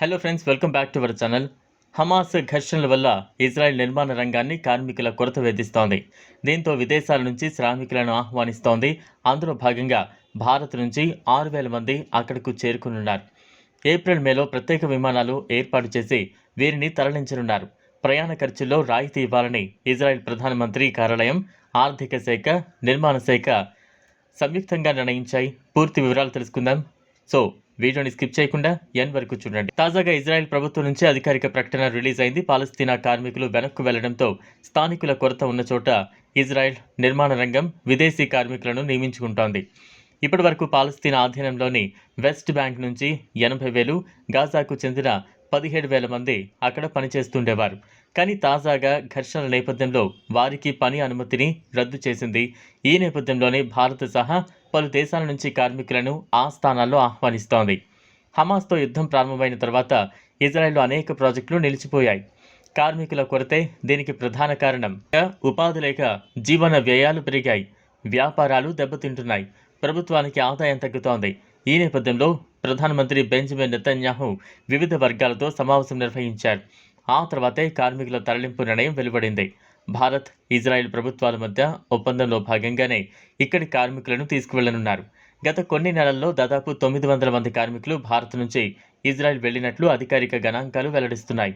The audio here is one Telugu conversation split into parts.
Hello friends welcome back to our channel Hamas ఘర్షణల వల్ల ఇజ్రాయెల్ నిర్మాణ రంగాన్ని కార్మికుల కొరత వేధిస్తోంది. దీంతో విదేశాల నుంచి శ్రామికులను ఆహ్వానిస్తోంది. అందులో భాగంగా భారత్ నుంచి ఆరు వేల మంది అక్కడకు చేరుకునున్నారు. ఏప్రిల్ మేలో ప్రత్యేక విమానాలు ఏర్పాటు చేసి వీరిని తరలించనున్నారు. ప్రయాణ ఖర్చుల్లో రాయితీ ఇవ్వాలని ఇజ్రాయెల్ ప్రధానమంత్రి కార్యాలయం ఆర్థిక శాఖ నిర్మాణ శాఖ సంయుక్తంగా నిర్ణయించాయి. పూర్తి వివరాలు తెలుసుకుందాం. సో వీడియోని స్కిప్ చేయకుండా ఎన్ వరకు చూడండి. తాజాగా ఇజ్రాయెల్ ప్రభుత్వం నుంచి అధికారిక ప్రకటన రిలీజ్ అయింది. పాలస్తీనా కార్మికులు వెనక్కు వెళ్ళడంతో స్థానికుల కొరత ఉన్న చోట ఇజ్రాయెల్ నిర్మాణ రంగం విదేశీ కార్మికులను నియమించుకుంటోంది. ఇప్పటి వరకు పాలస్తీనా ఆధీనంలోని వెస్ట్ బ్యాంక్ నుంచి ఎనభై వేలు గాజాకు చెందిన పదిహేడు వేల మంది అక్కడ పనిచేస్తుండేవారు. కానీ తాజాగా ఘర్షణల నేపథ్యంలో వారికి పని అనుమతిని రద్దు చేసింది. ఈ నేపథ్యంలోనే భారత్ సహా పలు దేశాల నుంచి కార్మికులను ఆ స్థానాల్లో ఆహ్వానిస్తోంది. హమాస్తో యుద్ధం ప్రారంభమైన తర్వాత ఇజ్రాయెల్లో అనేక ప్రాజెక్టులు నిలిచిపోయాయి. కార్మికుల కొరతే దీనికి ప్రధాన కారణం ఉపాధి లేక జీవన వ్యయాలు పెరిగాయి. వ్యాపారాలు దెబ్బతింటున్నాయి. ప్రభుత్వానికి ఆదాయం తగ్గుతోంది. ఈ నేపథ్యంలో ప్రధానమంత్రి బెంజమిన్ నెతన్యాహు వివిధ వర్గాలతో సమావేశం నిర్వహించారు. ఆ తర్వాతే కార్మికుల తరలింపు నిర్ణయం వెలువడింది. భారత్ ఇజ్రాయెల్ ప్రభుత్వాల మధ్య ఒప్పందంలో భాగంగానే ఇక్కడి కార్మికులను తీసుకువెళ్ళనున్నారు. గత కొన్ని నెలల్లో దాదాపు తొమ్మిది వందల మంది కార్మికులు భారత్ నుంచి ఇజ్రాయెల్ వెళ్ళినట్లు అధికారిక గణాంకాలు వెల్లడిస్తున్నాయి.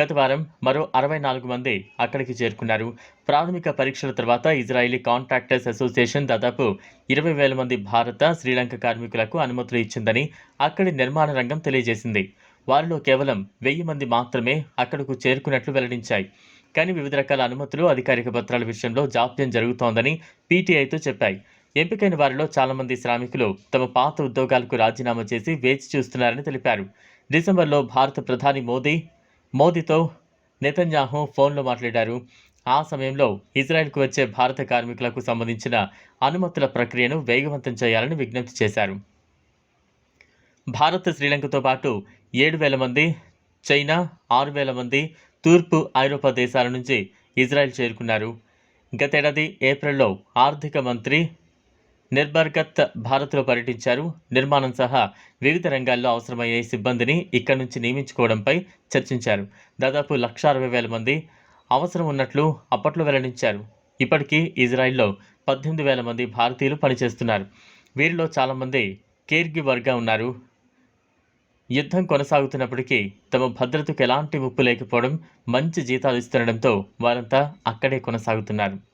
గత వారం మరో అరవై నాలుగు మంది అక్కడికి చేరుకున్నారు. ప్రాథమిక పరీక్షల తర్వాత ఇజ్రాయిలీ కాంట్రాక్టర్స్ అసోసియేషన్ దాదాపు ఇరవై వేల మంది భారత శ్రీలంక కార్మికులకు అనుమతులు ఇచ్చిందని అక్కడి నిర్మాణ రంగం తెలియజేసింది. వారిలో కేవలం వెయ్యి మంది మాత్రమే అక్కడకు చేరుకున్నట్లు వెల్లడించాయి. కానీ వివిధ రకాల అనుమతులు అధికారిక పత్రాల విషయంలో జాప్యం జరుగుతోందని పీటీఐతో చెప్పాయి. ఎంపికైన వారిలో చాలామంది శ్రామికులు తమ పాత ఉద్యోగాలకు రాజీనామా చేసి వేచి చూస్తున్నారని తెలిపారు. డిసెంబర్లో భారత ప్రధాని మోదీ మోదీతో నెతన్యాహు ఫోన్లో మాట్లాడారు. ఆ సమయంలో ఇజ్రాయెల్కు వచ్చే భారత కార్మికులకు సంబంధించిన అనుమతుల ప్రక్రియను వేగవంతం చేయాలని విజ్ఞప్తి చేశారు. భారత్ శ్రీలంకతో పాటు ఏడు వేల మంది చైనా ఆరు వేల మంది తూర్పు ఐరోపా దేశాల నుంచి ఇజ్రాయెల్ చేరుకున్నారు. గతేడాది ఏప్రిల్లో ఆర్థిక మంత్రి నిర్భర్గత్ భారత్లో పర్యటించారు. నిర్మాణం సహా వివిధ రంగాల్లో అవసరమయ్యే సిబ్బందిని ఇక్కడి నుంచి నియమించుకోవడంపై చర్చించారు. దాదాపు లక్ష అరవై వేల మంది అవసరం ఉన్నట్లు అప్పట్లో వెల్లడించారు. ఇప్పటికీ ఇజ్రాయిల్లో పద్దెనిమిది వేల మంది భారతీయులు పనిచేస్తున్నారు. వీరిలో చాలామంది కేర్గివర్గా ఉన్నారు. యుద్ధం కొనసాగుతున్నప్పటికీ తమ భద్రతకు ఎలాంటి ముప్పు లేకపోవడం మంచి జీతాలు ఇస్తుండడంతో వారంతా అక్కడే కొనసాగుతున్నారు.